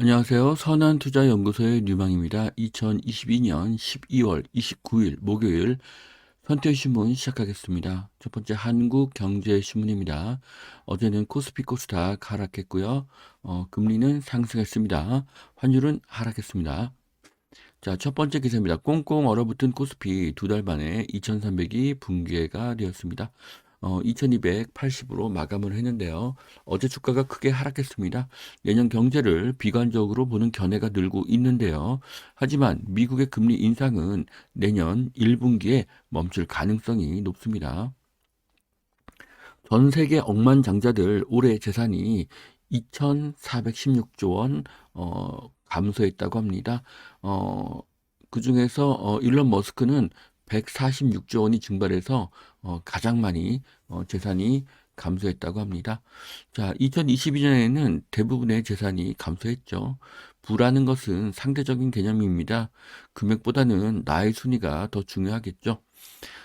안녕하세요. 선한투자연구소의 류망입니다. 2022년 12월 29일 목요일 선태신문 시작하겠습니다. 첫 번째 한국경제신문입니다. 어제는 코스피 코스닥 하락했고요. 어, 금리는 상승했습니다. 환율은 하락했습니다. 자, 첫 번째 기사입니다. 꽁꽁 얼어붙은 코스피 두 달 만에 2,300이 붕괴가 되었습니다. 어, 2280으로 마감을 했는데요. 어제 주가가 크게 하락했습니다. 내년 경제를 비관적으로 보는 견해가 늘고 있는데요. 하지만 미국의 금리 인상은 내년 1분기에 멈출 가능성이 높습니다. 전 세계 억만장자들 올해 재산이 2,416조 원 어, 감소했다고 합니다. 어, 그 중에서 어, 일론 머스크는 146조 원이 증발해서 어, 가장 많이 어, 재산이 감소했다고 합니다. 자, 2022년에는 대부분의 재산이 감소했죠. 부라는 것은 상대적인 개념입니다. 금액보다는 나의 순위가 더 중요하겠죠.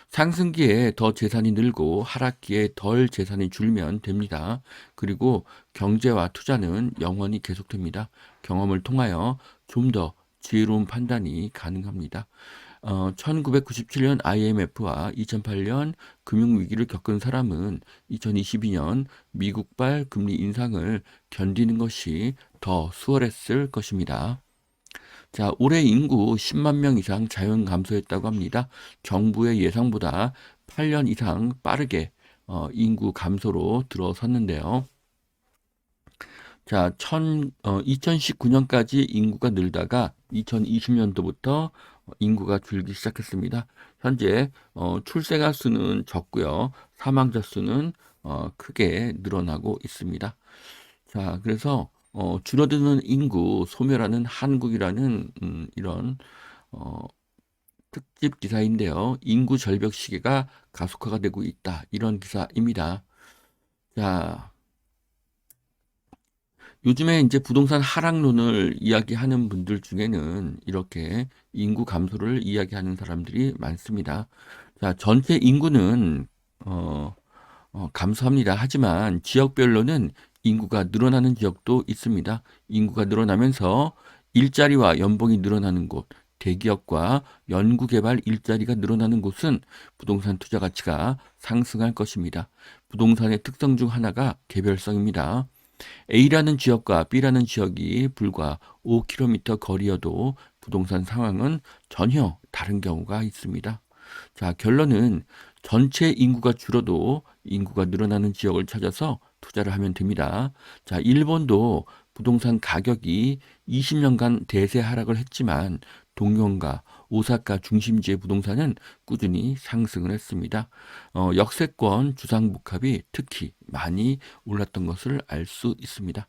상승기에 더 재산이 늘고 하락기에 덜 재산이 줄면 됩니다. 그리고 경제와 투자는 영원히 계속됩니다. 경험을 통하여 좀 더 지혜로운 판단이 가능합니다. 어, 1997년 IMF와 2008년 금융위기를 겪은 사람은 2022년 미국발 금리 인상을 견디는 것이 더 수월했을 것입니다. 자, 올해 인구 10만 명 이상 자연 감소했다고 합니다. 정부의 예상보다 8년 이상 빠르게 어, 인구 감소로 들어섰는데요. 자, 천, 어, 2019년까지 인구가 늘다가 2020년도부터 인구가 줄기 시작했습니다. 현재 어, 출생아 수는 적고요. 사망자 수는 어, 크게 늘어나고 있습니다. 자, 그래서 어, 줄어드는 인구 소멸하는 한국이라는 음, 이런 어, 특집 기사인데요. 인구 절벽 시기가 가속화가 되고 있다. 이런 기사입니다. 자, 요즘에 이제 부동산 하락론을 이야기하는 분들 중에는 이렇게 인구 감소를 이야기하는 사람들이 많습니다. 자, 전체 인구는 어, 어, 감소합니다. 하지만 지역별로는 인구가 늘어나는 지역도 있습니다. 인구가 늘어나면서 일자리와 연봉이 늘어나는 곳, 대기업과 연구개발 일자리가 늘어나는 곳은 부동산 투자 가치가 상승할 것입니다. 부동산의 특성 중 하나가 개별성입니다. A라는 지역과 B라는 지역이 불과 5km 거리여도 부동산 상황은 전혀 다른 경우가 있습니다. 자, 결론은 전체 인구가 줄어도 인구가 늘어나는 지역을 찾아서 투자를 하면 됩니다. 자, 일본도 부동산 가격이 20년간 대세 하락을 했지만 동경과 오사카 중심지의 부동산은 꾸준히 상승을 했습니다. 어, 역세권 주상복합이 특히 많이 올랐던 것을 알 수 있습니다.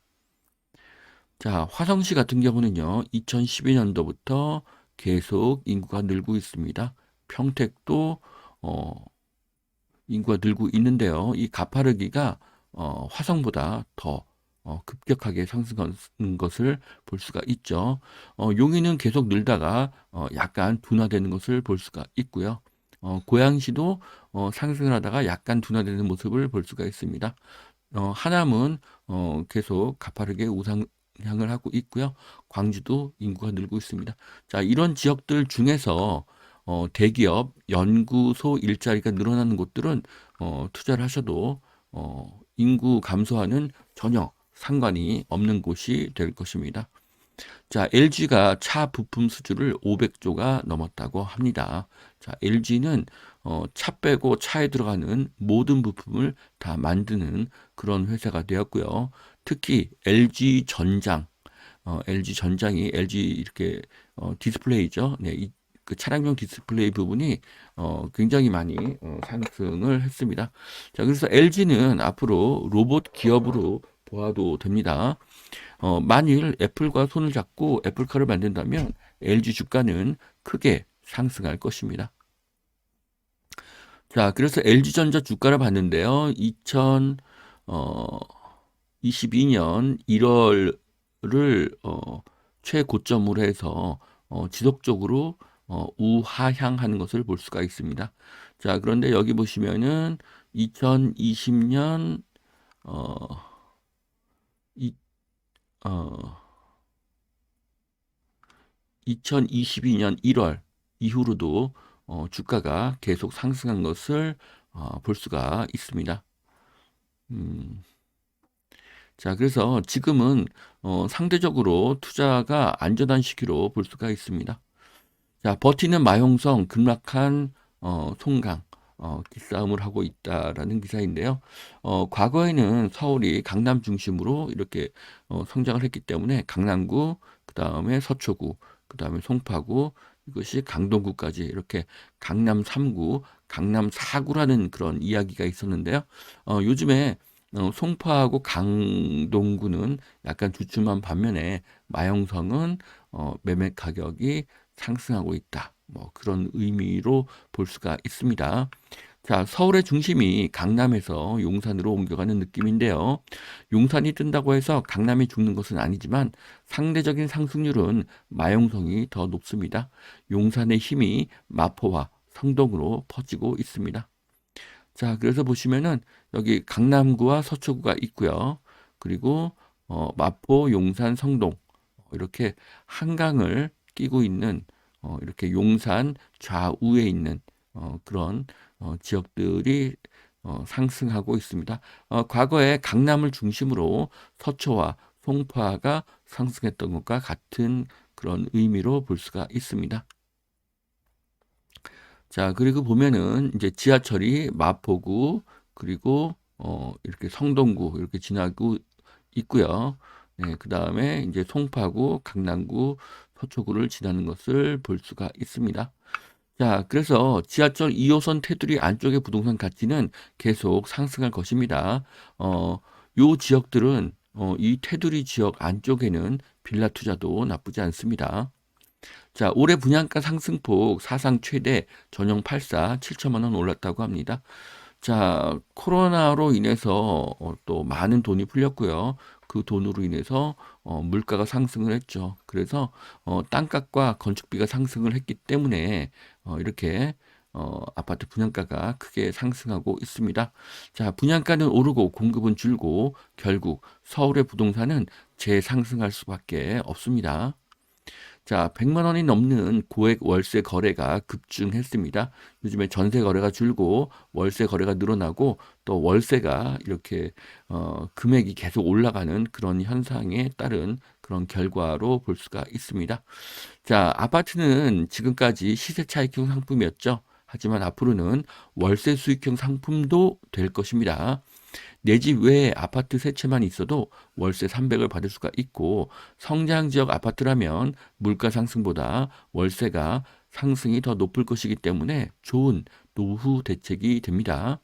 자, 화성시 같은 경우는요, 2012년도부터 계속 인구가 늘고 있습니다. 평택도 어, 인구가 늘고 있는데요. 이 가파르기가 어, 화성보다 더 어, 급격하게 상승하는 것을 볼 수가 있죠. 어, 용인은 계속 늘다가 어, 약간 둔화되는 것을 볼 수가 있고요. 어, 고양시도 어, 상승을 하다가 약간 둔화되는 모습을 볼 수가 있습니다. 어, 하남은 어, 계속 가파르게 우상 향을 하고 있고요. 광주도 인구가 늘고 있습니다. 자, 이런 지역들 중에서 어, 대기업, 연구소 일자리가 늘어나는 곳들은 어, 투자를 하셔도 어, 인구 감소와는 전혀 상관이 없는 곳이 될 것입니다. 자, LG가 차 부품 수주를 500조가 넘었다고 합니다. 자, LG는 어, 차 빼고 차에 들어가는 모든 부품을 다 만드는 그런 회사가 되었고요. 특히 LG 전장, 어, LG 전장이 LG 이렇게 어, 디스플레이죠. 네, 이, 그 차량용 디스플레이 부분이 어, 굉장히 많이 어, 상승을 했습니다. 자, 그래서 LG는 앞으로 로봇 기업으로 보아도 됩니다. 어, 만일 애플과 손을 잡고 애플카를 만든다면 LG 주가는 크게 상승할 것입니다. 자, 그래서 LG전자 주가를 봤는데요. 2022년 1월을 어, 최고점으로 해서 어, 지속적으로 어, 우하향하는 것을 볼 수가 있습니다. 자, 그런데 여기 보시면은 2020년 어, 이, 어, 2022년 1월 이후로도 어, 주가가 계속 상승한 것을 어, 볼 수가 있습니다. 음. 자, 그래서 지금은 어, 상대적으로 투자가 안전한 시기로 볼 수가 있습니다. 자, 버티는 마용성 급락한 어, 송강 어, 기싸움을 하고 있다라는 기사인데요. 어, 과거에는 서울이 강남 중심으로 이렇게 어, 성장을 했기 때문에 강남구, 그 다음에 서초구, 그 다음에 송파구, 이것이 강동구까지 이렇게 강남 3구, 강남 4구라는 그런 이야기가 있었는데요. 어, 요즘에 어, 송파하고 강동구는 약간 주춤한 반면에 마영성은 어, 매매 가격이 상승하고 있다. 뭐 그런 의미로 볼 수가 있습니다. 자, 서울의 중심이 강남에서 용산으로 옮겨가는 느낌인데요. 용산이 뜬다고 해서 강남이 죽는 것은 아니지만 상대적인 상승률은 마용성이 더 높습니다. 용산의 힘이 마포와 성동으로 퍼지고 있습니다. 자, 그래서 보시면은 여기 강남구와 서초구가 있고요. 그리고 어, 마포, 용산, 성동 이렇게 한강을 끼고 있는 어, 이렇게 용산 좌우에 있는 어, 그런 어, 지역들이 어, 상승하고 있습니다. 어, 과거에 강남을 중심으로 서초와 송파가 상승했던 것과 같은 그런 의미로 볼 수가 있습니다. 자, 그리고 보면은 이제 지하철이 마포구 그리고 어, 이렇게 성동구 이렇게 지나고 있고요. 네, 그 다음에 이제 송파구, 강남구, 서초구를 지나는 것을 볼 수가 있습니다. 자, 그래서 지하철 2호선 테두리 안쪽의 부동산 가치는 계속 상승할 것입니다. 어, 요 지역들은 어, 이 테두리 지역 안쪽에는 빌라 투자도 나쁘지 않습니다. 자, 올해 분양가 상승폭 사상 최대 전용 84 7천만 원 올랐다고 합니다. 자, 코로나로 인해서 어, 또 많은 돈이 풀렸고요. 그 돈으로 인해서 어, 물가가 상승을 했죠. 그래서 어, 땅값과 건축비가 상승을 했기 때문에 어, 이렇게 어, 아파트 분양가가 크게 상승하고 있습니다. 자, 분양가는 오르고 공급은 줄고 결국 서울의 부동산은 재상승할 수밖에 없습니다. 자, 100만 원이 넘는 고액 월세 거래가 급증했습니다. 요즘에 전세 거래가 줄고 월세 거래가 늘어나고 또 월세가 이렇게 어, 금액이 계속 올라가는 그런 현상에 따른 그런 결과로 볼 수가 있습니다. 자, 아파트는 지금까지 시세 차익형 상품이었죠. 하지만 앞으로는 월세 수익형 상품도 될 것입니다. 내 집 외에 아파트 세 채만 있어도 월세 300을 받을 수가 있고 성장 지역 아파트라면 물가 상승보다 월세가 상승이 더 높을 것이기 때문에 좋은 노후 대책이 됩니다.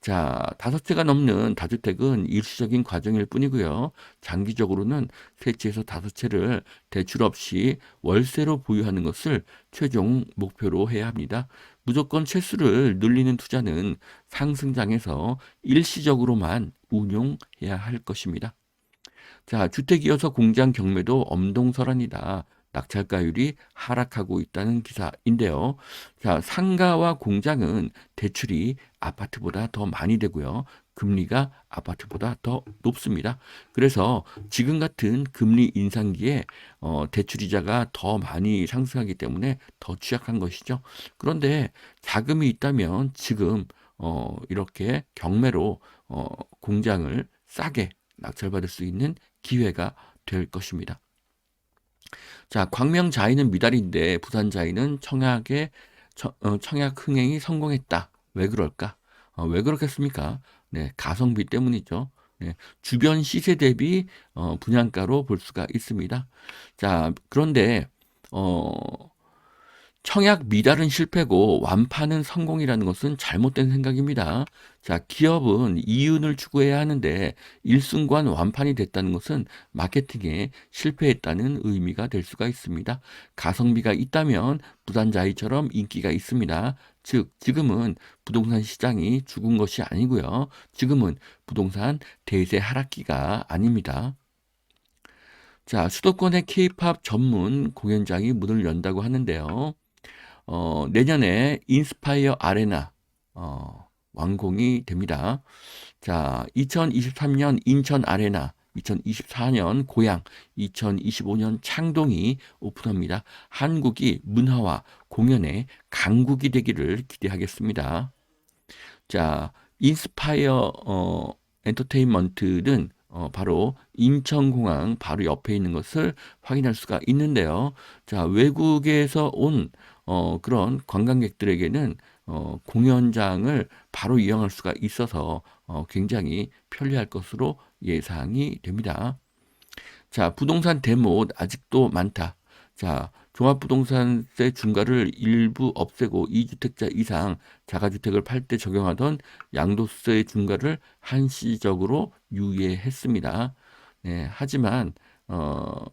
자, 다섯 채가 넘는 다주택은 일시적인 과정일 뿐이고요. 장기적으로는 세 채에서 다섯 채를 대출 없이 월세로 보유하는 것을 최종 목표로 해야 합니다. 무조건 채수를 늘리는 투자는 상승장에서 일시적으로만 운용해야 할 것입니다. 자, 주택 이어서 공장 경매도 엄동설한이다. 낙찰가율이 하락하고 있다는 기사인데요. 자, 상가와 공장은 대출이 아파트보다 더 많이 되고요. 금리가 아파트보다 더 높습니다. 그래서 지금 같은 금리 인상기에 어, 대출이자가 더 많이 상승하기 때문에 더 취약한 것이죠. 그런데 자금이 있다면 지금 어, 이렇게 경매로 어, 공장을 싸게 낙찰받을 수 있는 기회가 될 것입니다. 자, 광명 자이는 미달인데 부산 자이는 청약에 어, 청약 흥행이 성공했다. 왜 그럴까? 어, 왜 그렇겠습니까? 네, 가성비 때문이죠. 네, 주변 시세 대비 어, 분양가로 볼 수가 있습니다. 자, 그런데 어, 청약 미달은 실패고 완파는 성공이라는 것은 잘못된 생각입니다. 자, 기업은 이윤을 추구해야 하는데 일순간 완판이 됐다는 것은 마케팅에 실패했다는 의미가 될 수가 있습니다. 가성비가 있다면 부산자이처럼 인기가 있습니다. 즉, 지금은 부동산 시장이 죽은 것이 아니고요. 지금은 부동산 대세 하락기가 아닙니다. 자, 수도권의 케이팝 전문 공연장이 문을 연다고 하는데요. 어, 내년에 인스파이어 아레나 어, 완공이 됩니다. 자, 2023년 인천 아레나 2024년 고양, 2025년 창동이 오픈합니다. 한국이 문화와 공연의 강국이 되기를 기대하겠습니다. 자, 인스파이어 어, 엔터테인먼트는 어, 바로 인천공항 바로 옆에 있는 것을 확인할 수가 있는데요. 자, 외국에서 온 어, 그런 관광객들에게는 어, 공연장을 바로 이용할 수가 있어서 어, 굉장히 편리할 것으로 예상이 됩니다. 자, 부동산 대못 아직도 많다. 자, 종합부동산세 중과를 일부 없애고 2주택자 이상 자가주택을 팔 때 적용하던 양도세 중과를 한시적으로 유예했습니다. 네, 하지만 어,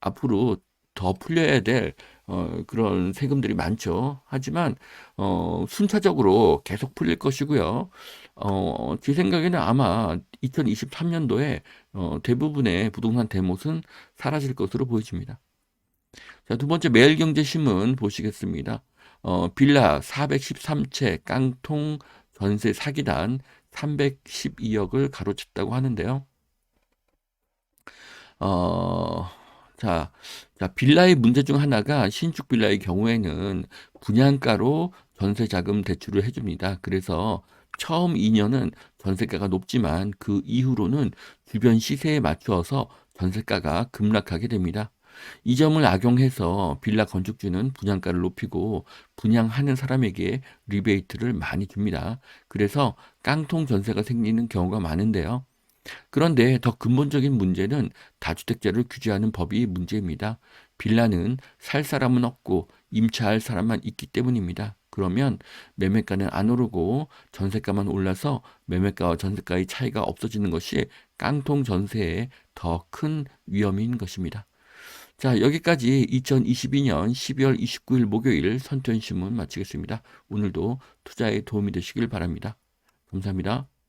앞으로 더 풀려야 될 어, 그런 세금들이 많죠. 하지만 어, 순차적으로 계속 풀릴 것이고요. 어, 제 생각에는 아마 2023년도에 어, 대부분의 부동산 대못은 사라질 것으로 보여집니다. 자, 두 번째 매일경제신문 보시겠습니다. 어, 빌라 413채 깡통 전세 사기단 312억을 가로챘다고 하는데요. 어, 자, 자, 빌라의 문제 중 하나가 신축 빌라의 경우에는 분양가로 전세 자금 대출을 해줍니다. 그래서 처음 2년은 전세가가 높지만 그 이후로는 주변 시세에 맞추어서 전세가가 급락하게 됩니다. 이 점을 악용해서 빌라 건축주는 분양가를 높이고 분양하는 사람에게 리베이트를 많이 줍니다. 그래서 깡통 전세가 생기는 경우가 많은데요. 그런데 더 근본적인 문제는 다주택자를 규제하는 법이 문제입니다. 빌라는 살 사람은 없고 임차할 사람만 있기 때문입니다. 그러면 매매가는 안 오르고 전세가만 올라서 매매가와 전세가의 차이가 없어지는 것이 깡통 전세의 더 큰 위험인 것입니다. 자, 여기까지 2022년 12월 29일 목요일 선투연신문 마치겠습니다. 오늘도 투자에 도움이 되시길 바랍니다. 감사합니다.